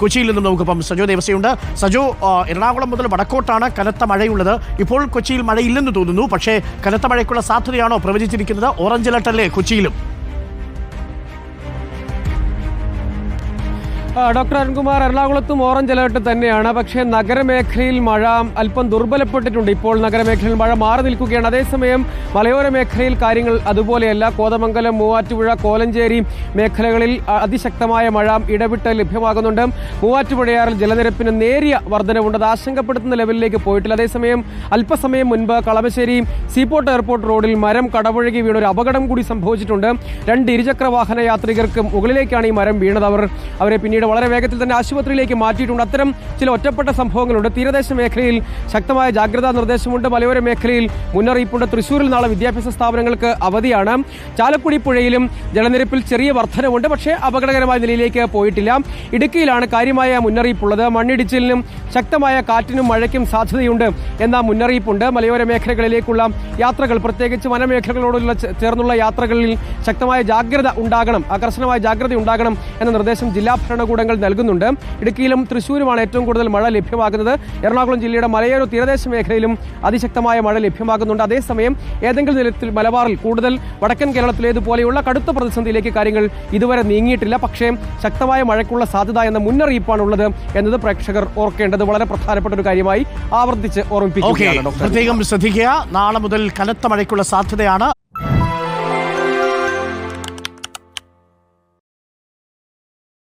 കൊച്ചിയിൽ നിന്നും നമുക്കിപ്പം സജോ ദേവസ്വയുണ്ട് സജോ എറണാകുളം മുതൽ വടക്കോട്ടാണ് കനത്ത മഴയുള്ളത്. ഇപ്പോൾ കൊച്ചിയിൽ മഴയില്ലെന്ന് തോന്നുന്നു. പക്ഷേ കനത്ത മഴയ്ക്കുള്ള സാധ്യതയാണോ പ്രവചിച്ചിരിക്കുന്നത്? ഓറഞ്ച് അലർട്ട് അല്ലേ കൊച്ചിയിലും? ഡോക്ടർ അരുൺകുമാർ എറണാകുളത്തും ഓറഞ്ച് അലേർട്ട് തന്നെയാണ്. പക്ഷേ നഗരമേഖലയിൽ മഴ അല്പം ദുർബലപ്പെട്ടിട്ടുണ്ട്. ഇപ്പോൾ നഗരമേഖലയിൽ മഴ മാറി നിൽക്കുകയാണ്. അതേസമയം മലയോര മേഖലയിൽ കാര്യങ്ങൾ അതുപോലെയല്ല. കോതമംഗലം മൂവാറ്റുപുഴ കോലഞ്ചേരി മേഖലകളിൽ അതിശക്തമായ മഴ ഇടവിട്ട് ലഭ്യമാകുന്നുണ്ട്. മൂവാറ്റുപുഴയാറിൽ ജലനിരപ്പിന് നേരിയ വർധനവുണ്ട്. ആശങ്കപ്പെടുത്തുന്ന ലെവലിലേക്ക് പോയിട്ടില്ല. അതേസമയം അല്പസമയം മുൻപ് കളമശ്ശേരി സീപോർട്ട് എയർപോർട്ട് റോഡിൽ മരം കടപുഴകി വീണ ഒരു അപകടം കൂടി സംഭവിച്ചിട്ടുണ്ട്. രണ്ട് ഇരുചക്ര വാഹന യാത്രികർക്ക് മുകളിലേക്കാണ് ഈ മരം വീണത്. അവർ അവരെ പിന്നീട് വളരെ വേഗത്തിൽ തന്നെ ആശുപത്രിയിലേക്ക് മാറ്റിയിട്ടുണ്ട്. അത്തരം ചില ഒറ്റപ്പെട്ട സംഭവങ്ങളുണ്ട്. തീരദേശ മേഖലയിൽ ശക്തമായ ജാഗ്രതാ നിർദ്ദേശമുണ്ട്. മലയോര മേഖലയിൽ മുന്നറിയിപ്പുണ്ട്. തൃശ്ശൂരിൽ നാളെ വിദ്യാഭ്യാസ സ്ഥാപനങ്ങൾക്ക് അവധിയാണ്. ചാലക്കുടി പുഴയിലും ജലനിരപ്പിൽ ചെറിയ വർധനവുണ്ട്. പക്ഷേ അപകടകരമായ നിലയിലേക്ക് പോയിട്ടില്ല. ഇടുക്കിയിലാണ് കാര്യമായ മുന്നറിയിപ്പുള്ളത്. മണ്ണിടിച്ചിലിനും ശക്തമായ കാറ്റിനും മഴയ്ക്കും സാധ്യതയുണ്ട് എന്ന മുന്നറിയിപ്പുണ്ട്. മലയോര മേഖലകളിലേക്കുള്ള യാത്രകൾ പ്രത്യേകിച്ച് വനമേഖലകളോടുള്ള ചേർന്നുള്ള യാത്രകളിൽ ശക്തമായ ജാഗ്രത ഉണ്ടാകണം ആകർഷണമായ ജാഗ്രത ഉണ്ടാകണം എന്ന നിർദ്ദേശം ജില്ലാ ഭരണകൂടങ്ങൾ നൽകുന്നുണ്ട്. ഇടുക്കിയിലും തൃശ്ശൂരുമാണ് ഏറ്റവും കൂടുതൽ മഴ ലഭ്യമാകുന്നത്. എറണാകുളം ജില്ലയുടെ മലയോര തീരദേശ മേഖലയിലും അതിശക്തമായ മഴ ലഭ്യമാകുന്നുണ്ട്. അതേസമയം ഏതെങ്കിലും നിലത്തിൽ മലബാറിൽ കൂടുതൽ വടക്കൻ കേരളത്തിലേതുപോലെയുള്ള കടുത്ത പ്രതിസന്ധിയിലേക്ക് കാര്യങ്ങൾ ഇതുവരെ നീങ്ങിയിട്ടില്ല. പക്ഷേ ശക്തമായ മഴയ്ക്കുള്ള സാധ്യത എന്ന മുന്നറിയിപ്പാണ് ഉള്ളത് എന്നത് പ്രേക്ഷകർ ഓർക്കേണ്ടത് വളരെ പ്രധാനപ്പെട്ട ഒരു കാര്യമായി ആവർത്തിച്ച് ഡോക്ടർ. പ്രത്യേകം ശ്രദ്ധിക്കുക. നാളെ മുതൽ കനത്ത മഴയ്ക്കുള്ള സാധ്യതയാണ്.